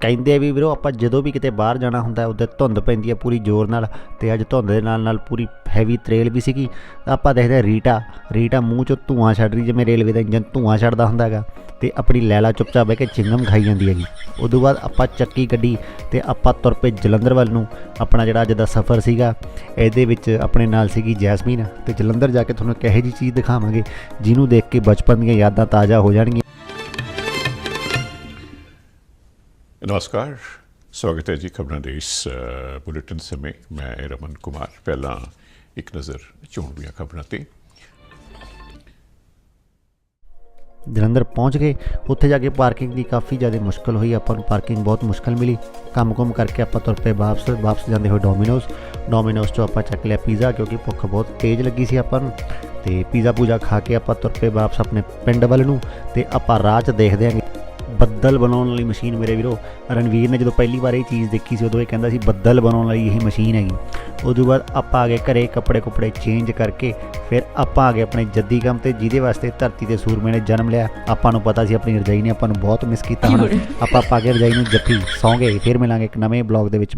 ਕਹਿੰਦੇ ਵੀ ਵੀਰੋ, ਆਪਾਂ ਜਦੋਂ ਵੀ ਕਿਤੇ ਬਾਹਰ ਜਾਣਾ ਹੁੰਦਾ, ਉਹਦੇ ਧੁੰਦ ਪੈਂਦੀ ਹੈ ਪੂਰੀ ਜ਼ੋਰ ਨਾਲ ਤੇ ਅੱਜ ਧੁੰਦ ਦੇ ਨਾਲ ਨਾਲ ਪੂਰੀ ਹੈਵੀ ਤਰੇਲ ਵੀ ਸੀਗੀ। ਆਪਾਂ ਦੇਖਦੇ ਹਾਂ ਰੀਟਾ ਰੀਟਾ ਮੂੰਹ ਚੋਂ ਧੂਆਂ ਛੱਡ ਰਹੀ, ਜਿਵੇਂ ਰੇਲਵੇ ਦਾ ਇੰਜਨ ਧੂਆਂ ਛੱਡਦਾ ਹੁੰਦਾ ਹੈਗਾ ਤੇ ਆਪਣੀ ਲੈਲਾ ਚੁੱਪਚਾਪ ਬਹਿ ਕੇ ਚਿੰਗਮ ਖਾਈ ਜਾਂਦੀ ਹੈਗੀ। ਉਦੋਂ ਬਾਅਦ ਆਪਾਂ ਚੱਕੀ ਗੱਡੀ ਤੇ ਆਪਾਂ ਤੁਰ ਪਏ ਜਲੰਧਰ ਵੱਲ ਨੂੰ। ਆਪਣਾ ਜਿਹੜਾ ਅੱਜ ਦਾ ਸਫ਼ਰ ਸੀਗਾ, ਇਹਦੇ ਵਿੱਚ ਆਪਣੇ ਨਾਲ ਸੀਗੀ ਜੈਸਮੀਨ ਤੇ ਜਲੰਧਰ ਜਾ ਕੇ ਤੁਹਾਨੂੰ ਇੱਕ ਇਹੋ ਜਿਹੀ ਚੀਜ਼ ਦਿਖਾਵਾਂਗੇ, ਜਿਹਨੂੰ ਦੇਖ ਕੇ ਬਚਪਨ ਦੀਆਂ ਯਾਦਾਂ ਤਾਜ਼ਾ ਹੋ ਜਾਣਗੀਆਂ। ਨਮਸਕਾਰ, ਸਵਾਗਤ ਹੈ ਜੀ ਖਬਰਾਂ ਦੇ ਇਸ ਬੁਲੇਟਿਨ ਸਮੇਂ। ਮੈਂ ਰਮਨ ਕੁਮਾਰ। ਪਹਿਲਾਂ ਇੱਕ ਨਜ਼ਰ ਚੋਣਵੀਆਂ ਖਬਰਾਂ ਤੇ। ਜਲੰਧਰ ਪਹੁੰਚ ਗਏ। ਉੱਥੇ ਜਾ ਕੇ ਪਾਰਕਿੰਗ ਦੀ ਕਾਫੀ ਜ਼ਿਆਦਾ ਮੁਸ਼ਕਲ ਹੋਈ। ਆਪਾਂ ਨੂੰ ਪਾਰਕਿੰਗ ਬਹੁਤ ਮੁਸ਼ਕਲ ਮਿਲੀ। ਕੰਮ-ਕੁਮ ਕਰਕੇ ਆਪਾਂ ਤੁਰ ਪਏ ਵਾਪਸ ਵਾਪਸ ਜਾਂਦੇ ਹੋਏ ਡੋਮਿਨੋਜ਼। ਡੋਮਿਨੋਜ਼ ਤੋਂ ਆਪਾਂ ਚੱਕ ਲਿਆ ਪੀਜ਼ਾ, ਕਿਉਂਕਿ ਭੁੱਖ ਬਹੁਤ ਤੇਜ਼ ਲੱਗੀ ਸੀ ਆਪਾਂ ਨੂੰ। ਤੇ ਪੀਜ਼ਾ ਪੂਜਾ ਖਾ ਕੇ ਆਪਾਂ ਤੁਰ ਪਏ ਵਾਪਸ ਆਪਣੇ ਪਿੰਡ ਵੱਲ ਨੂੰ। ਤੇ ਆਪਾਂ ਰਾਹ 'ਚ ਦੇਖਦੇ ਆਂਗੇ ਬੱਦਲ ਬਣਾਉਣ ਵਾਲੀ ਮਸ਼ੀਨ ਮੇਰੇ ਵੀਰੋ। ਰਣਵੀਰ ਨੇ ਜਦੋਂ ਪਹਿਲੀ ਵਾਰ ਇਹ ਚੀਜ਼ ਦੇਖੀ ਸੀ ਉਦੋਂ ਇਹ ਕਹਿੰਦਾ ਸੀ ਬੱਦਲ ਬਣਾਉਣ ਵਾਲੀ ਇਹ ਮਸ਼ੀਨ ਹੈਗੀ। ਉਦੋਂ ਬਾਅਦ ਆਪਾਂ ਆ ਗਏ ਘਰੇ ਕੱਪੜੇ ਕੁਪੜੇ ਚੇਂਜ ਕਰਕੇ ਫਿਰ ਆਪਾਂ ਆ ਗਏ ਆਪਣੇ ਜੱਦੀ ਕੰਮ ਤੇ ਜਿਹਦੇ ਵਾਸਤੇ ਧਰਤੀ ਤੇ ਸੂਰਮੇ ਨੇ ਜਨਮ ਲਿਆ। ਆਪਾਂ ਨੂੰ ਪਤਾ ਸੀ ਆਪਣੀ ਰਜਾਈ ਨੇ ਆਪਾਂ ਨੂੰ ਬਹੁਤ ਮਿਸ ਕੀਤਾ ਹੋਣਾ। ਆਪਾਂ ਪਾ ਕੇ ਰਜਾਈ ਨੂੰ ਜੱਫੀ ਸੌਂ ਗਏ ਫਿਰ ਮਿਲਾਂਗੇ ਇੱਕ ਨਵੇਂ ਬਲੌਗ ਦੇ ਵਿੱਚ।